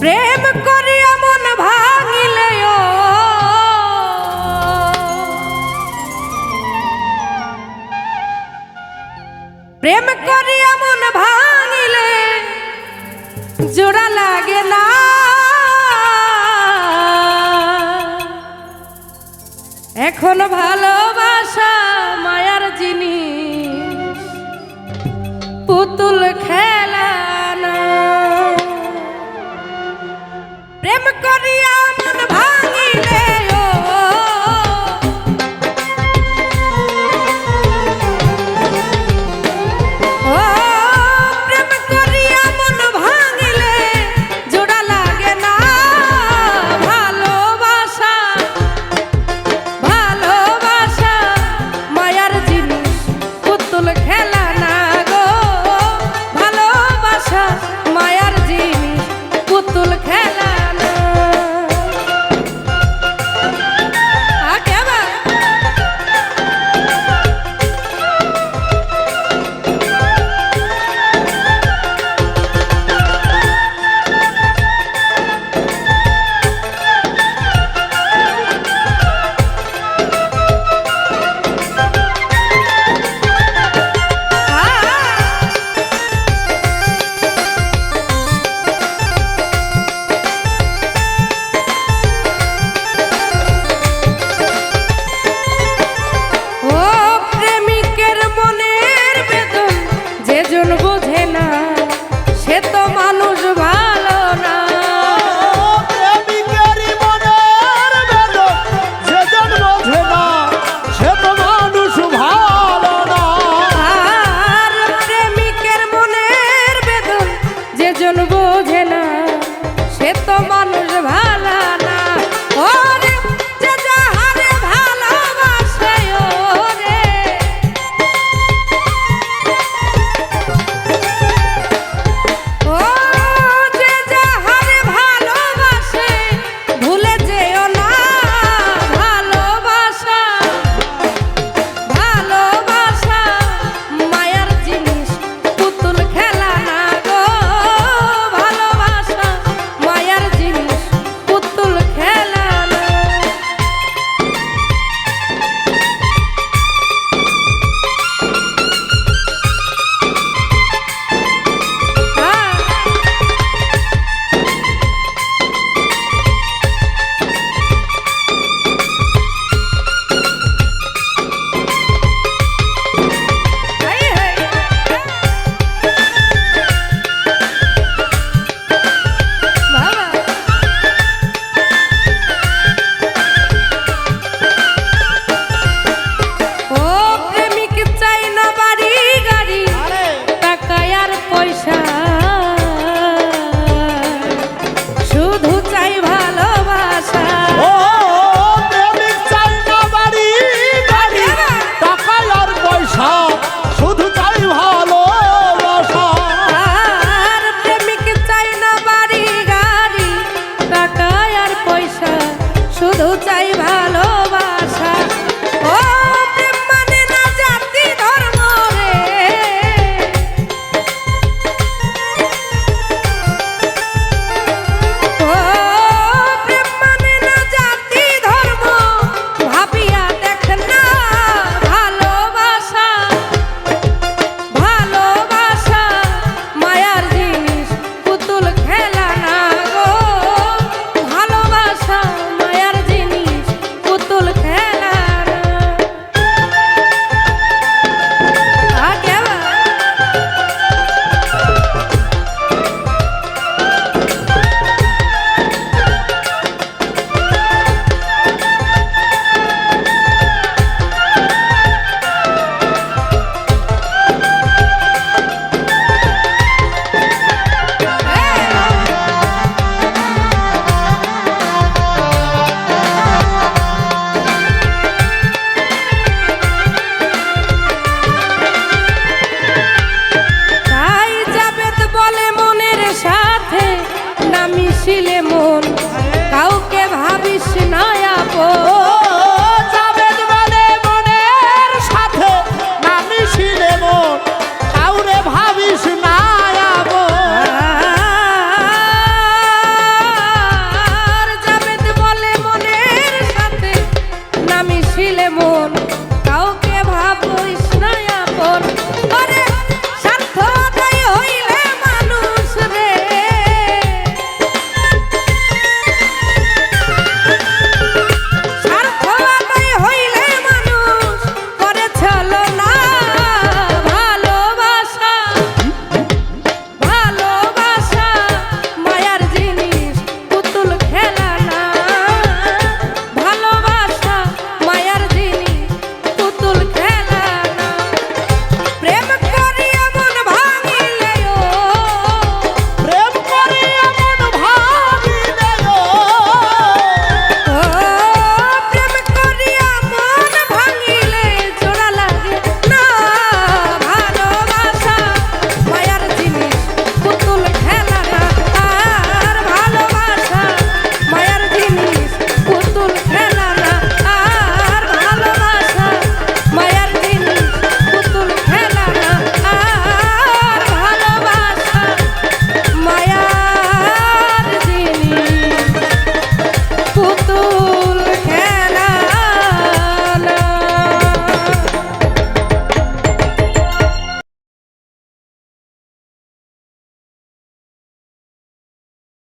প্রেম করিয়া মন ভাঙিলে প্রেম করিয়া মন ভাঙিলে জোড়া লাগে না। এখন ভালোবাসা তোমার ছিলে মন।